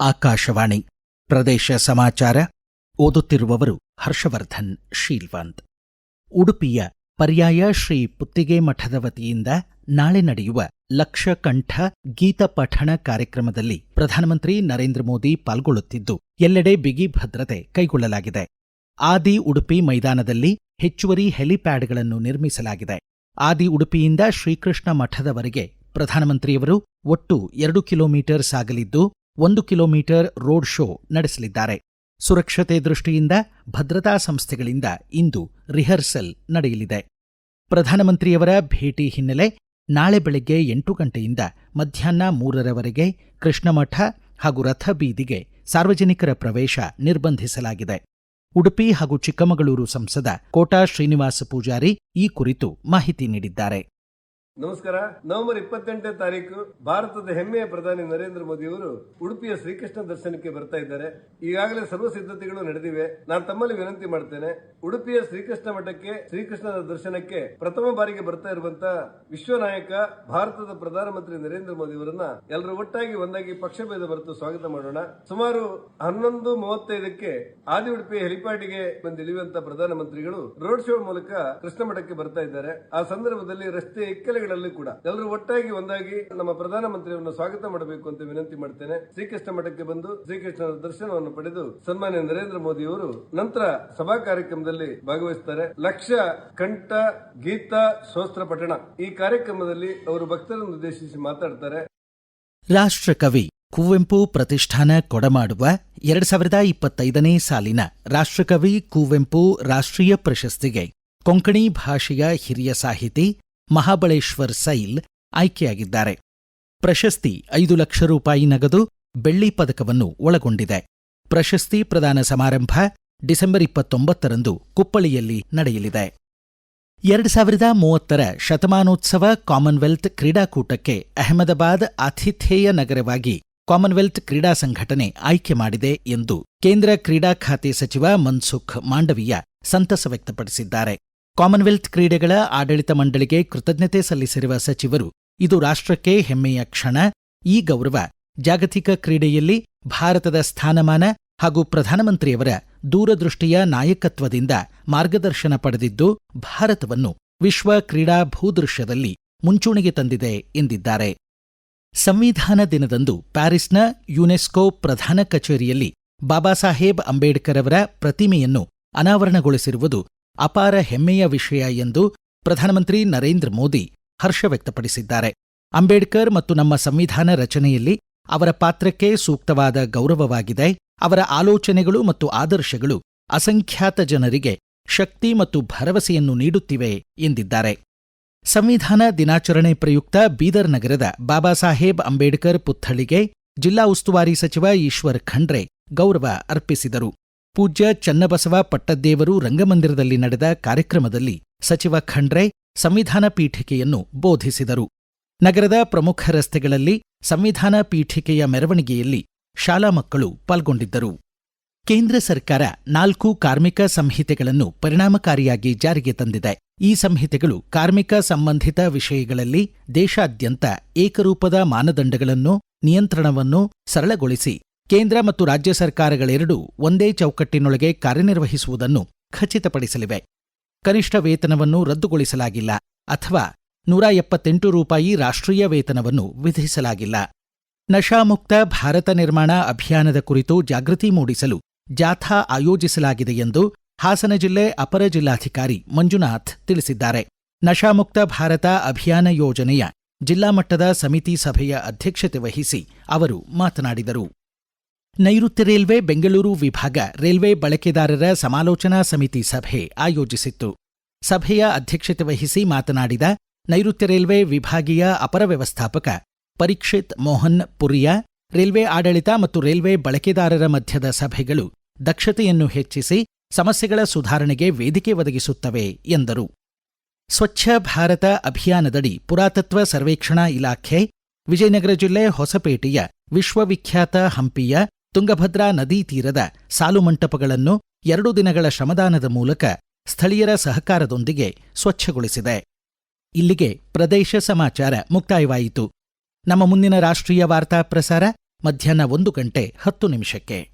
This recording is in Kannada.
ಆಕಾಶವಾಣಿ ಪ್ರದೇಶ ಸಮಾಚಾರ, ಓದುತ್ತಿರುವವರು ಹರ್ಷವರ್ಧನ್, ಶೀಲ್ವಾಂತ್. ಉಡುಪಿಯ ಪರ್ಯಾಯ ಶ್ರೀ ಪುತ್ತಿಗೆ ಮಠದ ವತಿಯಿಂದ ನಾಳೆ ನಡೆಯುವ ಲಕ್ಷಕಂಠ ಗೀತ ಪಠಣ ಕಾರ್ಯಕ್ರಮದಲ್ಲಿ ಪ್ರಧಾನಮಂತ್ರಿ ನರೇಂದ್ರ ಮೋದಿ ಪಾಲ್ಗೊಳ್ಳುತ್ತಿದ್ದು, ಎಲ್ಲೆಡೆ ಬಿಗಿ ಭದ್ರತೆ ಕೈಗೊಳ್ಳಲಾಗಿದೆ. ಆದಿ ಉಡುಪಿ ಮೈದಾನದಲ್ಲಿ ಹೆಚ್ಚುವರಿ ಹೆಲಿಪ್ಯಾಡ್ಗಳನ್ನು ನಿರ್ಮಿಸಲಾಗಿದೆ. ಆದಿ ಉಡುಪಿಯಿಂದ ಶ್ರೀಕೃಷ್ಣ ಮಠದವರೆಗೆ ಪ್ರಧಾನಮಂತ್ರಿಯವರು ಒಟ್ಟು ಎರಡು ಕಿಲೋಮೀಟರ್ ಸಾಗಲಿದ್ದು, ಒಂದು ಕಿಲೋಮೀಟರ್ ರೋಡ್ ಶೋ ನಡೆಸಲಿದ್ದಾರೆ. ಸುರಕ್ಷತೆ ದೃಷ್ಟಿಯಿಂದ ಭದ್ರತಾ ಸಂಸ್ಥೆಗಳಿಂದ ಇಂದು ರಿಹರ್ಸಲ್ ನಡೆಯಲಿದೆ. ಪ್ರಧಾನಮಂತ್ರಿಯವರ ಭೇಟಿ ಹಿನ್ನೆಲೆ ನಾಳೆ ಬೆಳಗ್ಗೆ ಎಂಟು ಗಂಟೆಯಿಂದ ಮಧ್ಯಾಹ್ನ ಮೂರರವರೆಗೆ ಕೃಷ್ಣಮಠ ಹಾಗೂ ರಥಬೀದಿಗೆ ಸಾರ್ವಜನಿಕರ ಪ್ರವೇಶ ನಿರ್ಬಂಧಿಸಲಾಗಿದೆ. ಉಡುಪಿ ಹಾಗೂ ಚಿಕ್ಕಮಗಳೂರು ಸಂಸದ ಕೋಟಾ ಶ್ರೀನಿವಾಸ ಪೂಜಾರಿ ಈ ಕುರಿತು ಮಾಹಿತಿ ನೀಡಿದ್ದಾರೆ. ನಮಸ್ಕಾರ. ನವೆಂಬರ್ ಇಪ್ಪತ್ತೆಂಟನೇ ತಾರೀಕು ಭಾರತದ ಹೆಮ್ಮೆಯ ಪ್ರಧಾನಿ ನರೇಂದ್ರ ಮೋದಿ ಅವರು ಉಡುಪಿಯ ಶ್ರೀಕೃಷ್ಣ ದರ್ಶನಕ್ಕೆ ಬರ್ತಾ ಇದ್ದಾರೆ. ಈಗಾಗಲೇ ಸರ್ವ ಸಿದ್ಧತೆಗಳು ನಡೆದಿವೆ. ನಾನು ತಮ್ಮಲ್ಲಿ ವಿನಂತಿ ಮಾಡ್ತೇನೆ, ಉಡುಪಿಯ ಶ್ರೀಕೃಷ್ಣ ಮಠಕ್ಕೆ, ಶ್ರೀಕೃಷ್ಣನ ದರ್ಶನಕ್ಕೆ ಪ್ರಥಮ ಬಾರಿಗೆ ಬರ್ತಾ ಇರುವಂತಹ ವಿಶ್ವ ನಾಯಕ ಭಾರತದ ಪ್ರಧಾನಮಂತ್ರಿ ನರೇಂದ್ರ ಮೋದಿ ಅವರನ್ನ ಎಲ್ಲರೂ ಒಟ್ಟಾಗಿ ಒಂದಾಗಿ ಪಕ್ಷಭೇದ ಬರೆದು ಸ್ವಾಗತ ಮಾಡೋಣ. ಸುಮಾರು ಹನ್ನೊಂದು ಮೂವತ್ತೈದಕ್ಕೆ ಆದಿ ಉಡುಪಿ ಹೆಲಿಪ್ಯಾಡ್ಗೆ ಬಂದಿಳಿಯುವಂತಹ ಪ್ರಧಾನಮಂತ್ರಿಗಳು ರೋಡ್ ಶೋ ಮೂಲಕ ಕೃಷ್ಣ ಮಠಕ್ಕೆ ಬರ್ತಾ ಇದ್ದಾರೆ. ಆ ಸಂದರ್ಭದಲ್ಲಿ ರಸ್ತೆ ಇಕ್ಕಲೆಗಳಲ್ಲಿ ಕೂಡ ಎಲ್ಲರೂ ಒಟ್ಟಾಗಿ ಒಂದಾಗಿ ನಮ್ಮ ಪ್ರಧಾನಮಂತ್ರಿಯವರನ್ನು ಸ್ವಾಗತ ಮಾಡಬೇಕು ಅಂತ ವಿನಂತಿ ಮಾಡ್ತೇನೆ. ಶ್ರೀಕೃಷ್ಣ ಮಠಕ್ಕೆ ಬಂದು ಶ್ರೀಕೃಷ್ಣನ ದರ್ಶನವನ್ನು ಪಡೆದು ಸನ್ಮಾನ್ಯ ನರೇಂದ್ರ ಮೋದಿ ಅವರು ನಂತರ ಸಭಾ ಕಾರ್ಯಕ್ರಮದಲ್ಲಿ ಭಾಗವಹಿಸುತ್ತಾರೆ ಲಕ್ಷ ಕಂಠ ಗೀತ ಶೋಸ್ತ್ರ ಪಠಣ. ಈ ಕಾರ್ಯಕ್ರಮದಲ್ಲಿ ಅವರು ಭಕ್ತರನ್ನು ಉದ್ದೇಶಿಸಿ ಮಾತಾಡ್ತಾರೆ. ರಾಷ್ಟ್ರಕವಿ ಕುವೆಂಪು ಪ್ರತಿಷ್ಠಾನ ಕೊಡಮಾಡುವ ಎರಡ್ ಸಾವಿರದ ಇಪ್ಪತ್ತೈದನೇ ಸಾಲಿನ ರಾಷ್ಟ್ರಕವಿ ಕುವೆಂಪು ರಾಷ್ಟ್ರೀಯ ಪ್ರಶಸ್ತಿಗೆ ಕೊಂಕಣಿ ಭಾಷೆಯ ಹಿರಿಯ ಸಾಹಿತಿ ಮಹಾಬಳೇಶ್ವರ್ ಸೈಲ್ ಆಯ್ಕೆಯಾಗಿದ್ದಾರೆ. ಪ್ರಶಸ್ತಿ ಐದು ಲಕ್ಷ ರೂಪಾಯಿ ನಗದು ಬೆಳ್ಳಿ ಪದಕವನ್ನು ಒಳಗೊಂಡಿದೆ. ಪ್ರಶಸ್ತಿ ಪ್ರದಾನ ಸಮಾರಂಭ ಡಿಸೆಂಬರ್ ಇಪ್ಪತ್ತೊಂಬತ್ತರಂದು ಕುಪ್ಪಳಿಯಲ್ಲಿ ನಡೆಯಲಿದೆ. ಎರಡು ಸಾವಿರದ ಮೂವತ್ತರ ಶತಮಾನೋತ್ಸವ ಕಾಮನ್ವೆಲ್ತ್ ಕ್ರೀಡಾಕೂಟಕ್ಕೆ ಅಹಮದಾಬಾದ್ ಆತಿಥೇಯ ನಗರವಾಗಿ ಕಾಮನ್ವೆಲ್ತ್ ಕ್ರೀಡಾ ಸಂಘಟನೆ ಆಯ್ಕೆ ಮಾಡಿದೆ ಎಂದು ಕೇಂದ್ರ ಕ್ರೀಡಾ ಖಾತೆ ಸಚಿವ ಮನ್ಸುಖ್ ಮಾಂಡವೀಯ ಸಂತಸ ವ್ಯಕ್ತಪಡಿಸಿದ್ದಾರೆ. ಕಾಮನ್ವೆಲ್ತ್ ಕ್ರೀಡೆಗಳ ಆಡಳಿತ ಮಂಡಳಿಗೆ ಕೃತಜ್ಞತೆ ಸಲ್ಲಿಸಿರುವ ಸಚಿವರು, ಇದು ರಾಷ್ಟ್ರಕ್ಕೆ ಹೆಮ್ಮೆಯ ಕ್ಷಣ, ಈ ಗೌರವ ಜಾಗತಿಕ ಕ್ರೀಡೆಯಲ್ಲಿ ಭಾರತದ ಸ್ಥಾನಮಾನ ಹಾಗೂ ಪ್ರಧಾನಮಂತ್ರಿಯವರ ದೂರದೃಷ್ಟಿಯ ನಾಯಕತ್ವದಿಂದ ಮಾರ್ಗದರ್ಶನ ಪಡೆದಿದ್ದು, ಭಾರತವನ್ನು ವಿಶ್ವ ಕ್ರೀಡಾ ಭೂದೃಶ್ಯದಲ್ಲಿ ಮುಂಚೂಣಿಗೆ ತಂದಿದೆ ಎಂದಿದ್ದಾರೆ. ಸಂವಿಧಾನ ದಿನದಂದು ಪ್ಯಾರಿಸ್ನ ಯುನೆಸ್ಕೋ ಪ್ರಧಾನ ಕಚೇರಿಯಲ್ಲಿ ಬಾಬಾ ಸಾಹೇಬ್ ಅಂಬೇಡ್ಕರ್ ಅವರ ಪ್ರತಿಮೆಯನ್ನು ಅನಾವರಣಗೊಳಿಸಿರುವುದು ಅಪಾರ ಹೆಮ್ಮೆಯ ವಿಷಯ ಎಂದು ಪ್ರಧಾನಮಂತ್ರಿ ನರೇಂದ್ರ ಮೋದಿ ಹರ್ಷ ವ್ಯಕ್ತಪಡಿಸಿದ್ದಾರೆ. ಅಂಬೇಡ್ಕರ್ ಮತ್ತು ನಮ್ಮ ಸಂವಿಧಾನ ರಚನೆಯಲ್ಲಿ ಅವರ ಪಾತ್ರಕ್ಕೆ ಸೂಕ್ತವಾದ ಗೌರವವಾಗಿದೆ. ಅವರ ಆಲೋಚನೆಗಳು ಮತ್ತು ಆದರ್ಶಗಳು ಅಸಂಖ್ಯಾತ ಜನರಿಗೆ ಶಕ್ತಿ ಮತ್ತು ಭರವಸೆಯನ್ನು ನೀಡುತ್ತಿವೆ ಎಂದಿದ್ದಾರೆ. ಸಂವಿಧಾನ ದಿನಾಚರಣೆ ಪ್ರಯುಕ್ತ ಬೀದರ್ ನಗರದ ಬಾಬಾ ಸಾಹೇಬ್ ಅಂಬೇಡ್ಕರ್ ಪುತ್ಥಳಿಗೆ ಜಿಲ್ಲಾ ಉಸ್ತುವಾರಿ ಸಚಿವ ಈಶ್ವರ್ ಖಂಡ್ರೆ ಗೌರವ ಅರ್ಪಿಸಿದರು. ಪೂಜ್ಯ ಚನ್ನಬಸವ ಪಟ್ಟದ್ದೇವರು ರಂಗಮಂದಿರದಲ್ಲಿ ನಡೆದ ಕಾರ್ಯಕ್ರಮದಲ್ಲಿ ಸಚಿವ ಖಂಡ್ರೆ ಸಂವಿಧಾನ ಪೀಠಿಕೆಯನ್ನು ಬೋಧಿಸಿದರು. ನಗರದ ಪ್ರಮುಖ ರಸ್ತೆಗಳಲ್ಲಿ ಸಂವಿಧಾನ ಪೀಠಿಕೆಯ ಮೆರವಣಿಗೆಯಲ್ಲಿ ಶಾಲಾ ಮಕ್ಕಳು ಪಾಲ್ಗೊಂಡಿದ್ದರು. ಕೇಂದ್ರ ಸರ್ಕಾರ ನಾಲ್ಕು ಕಾರ್ಮಿಕ ಸಂಹಿತೆಗಳನ್ನು ಪರಿಣಾಮಕಾರಿಯಾಗಿ ಜಾರಿಗೆ ತಂದಿದೆ. ಈ ಸಂಹಿತೆಗಳು ಕಾರ್ಮಿಕ ಸಂಬಂಧಿತ ವಿಷಯಗಳಲ್ಲಿ ದೇಶಾದ್ಯಂತ ಏಕರೂಪದ ಮಾನದಂಡಗಳನ್ನು, ನಿಯಂತ್ರಣವನ್ನು ಸರಳಗೊಳಿಸಿ ಕೇಂದ್ರ ಮತ್ತು ರಾಜ್ಯ ಸರ್ಕಾರಗಳೆರಡೂ ಒಂದೇ ಚೌಕಟ್ಟಿನೊಳಗೆ ಕಾರ್ಯನಿರ್ವಹಿಸುವುದನ್ನು ಖಚಿತಪಡಿಸಲಿವೆ. ಕನಿಷ್ಠ ವೇತನವನ್ನು ರದ್ದುಗೊಳಿಸಲಾಗಿಲ್ಲ ಅಥವಾ ನೂರ ಎಪ್ಪತ್ತೆಂಟು ರೂಪಾಯಿ ರಾಷ್ಟ್ರೀಯ ವೇತನವನ್ನು ವಿಧಿಸಲಾಗಿಲ್ಲ. ನಶಾಮುಕ್ತ ಭಾರತ ನಿರ್ಮಾಣ ಅಭಿಯಾನದ ಕುರಿತು ಜಾಗೃತಿ ಮೂಡಿಸಲು ಜಾಥಾ ಆಯೋಜಿಸಲಾಗಿದೆ ಎಂದು ಹಾಸನ ಜಿಲ್ಲೆ ಅಪರ ಜಿಲ್ಲಾಧಿಕಾರಿ ಮಂಜುನಾಥ್ ತಿಳಿಸಿದ್ದಾರೆ. ನಶಾಮುಕ್ತ ಭಾರತ ಅಭಿಯಾನ ಯೋಜನೆಯ ಜಿಲ್ಲಾ ಮಟ್ಟದ ಸಮಿತಿ ಸಭೆಯ ಅಧ್ಯಕ್ಷತೆ ವಹಿಸಿ ಅವರು ಮಾತನಾಡಿದರು. ನೈಋತ್ಯ ರೈಲ್ವೆ ಬೆಂಗಳೂರು ವಿಭಾಗ ರೈಲ್ವೆ ಬಳಕೆದಾರರ ಸಮಾಲೋಚನಾ ಸಮಿತಿ ಸಭೆ ಆಯೋಜಿಸಿತ್ತು. ಸಭೆಯ ಅಧ್ಯಕ್ಷತೆ ವಹಿಸಿ ಮಾತನಾಡಿದ ನೈಋತ್ಯ ರೈಲ್ವೆ ವಿಭಾಗೀಯ ಅಪರ ವ್ಯವಸ್ಥಾಪಕ ಪರೀಕ್ಷಿತ್ ಮೋಹನ್ ಪುರಿಯಾ, ರೈಲ್ವೆ ಆಡಳಿತ ಮತ್ತು ರೈಲ್ವೆ ಬಳಕೆದಾರರ ಮಧ್ಯದ ಸಭೆಗಳು ದಕ್ಷತೆಯನ್ನು ಹೆಚ್ಚಿಸಿ ಸಮಸ್ಯೆಗಳ ಸುಧಾರಣೆಗೆ ವೇದಿಕೆ ಒದಗಿಸುತ್ತವೆ ಎಂದರು. ಸ್ವಚ್ಛ ಭಾರತ ಅಭಿಯಾನದಡಿ ಪುರಾತತ್ವ ಸರ್ವೇಕ್ಷಣಾ ಇಲಾಖೆ ವಿಜಯನಗರ ಜಿಲ್ಲೆ ಹೊಸಪೇಟೆಯ ವಿಶ್ವವಿಖ್ಯಾತ ಹಂಪಿಯ ತುಂಗಭದ್ರಾ ನದಿ ತೀರದ ಸಾಲುಮಂಟಪಗಳನ್ನು ಎರಡು ದಿನಗಳ ಶ್ರಮದಾನದ ಮೂಲಕ ಸ್ಥಳೀಯರ ಸಹಕಾರದೊಂದಿಗೆ ಸ್ವಚ್ಛಗೊಳಿಸಿದೆ. ಇಲ್ಲಿಗೆ ಪ್ರದೇಶ ಸಮಾಚಾರ ಮುಕ್ತಾಯವಾಯಿತು. ನಮ್ಮ ಮುಂದಿನ ರಾಷ್ಟ್ರೀಯ ವಾರ್ತಾ ಪ್ರಸಾರ ಮಧ್ಯಾಹ್ನ ಒಂದು ಗಂಟೆ ಹತ್ತು ನಿಮಿಷಕ್ಕೆ.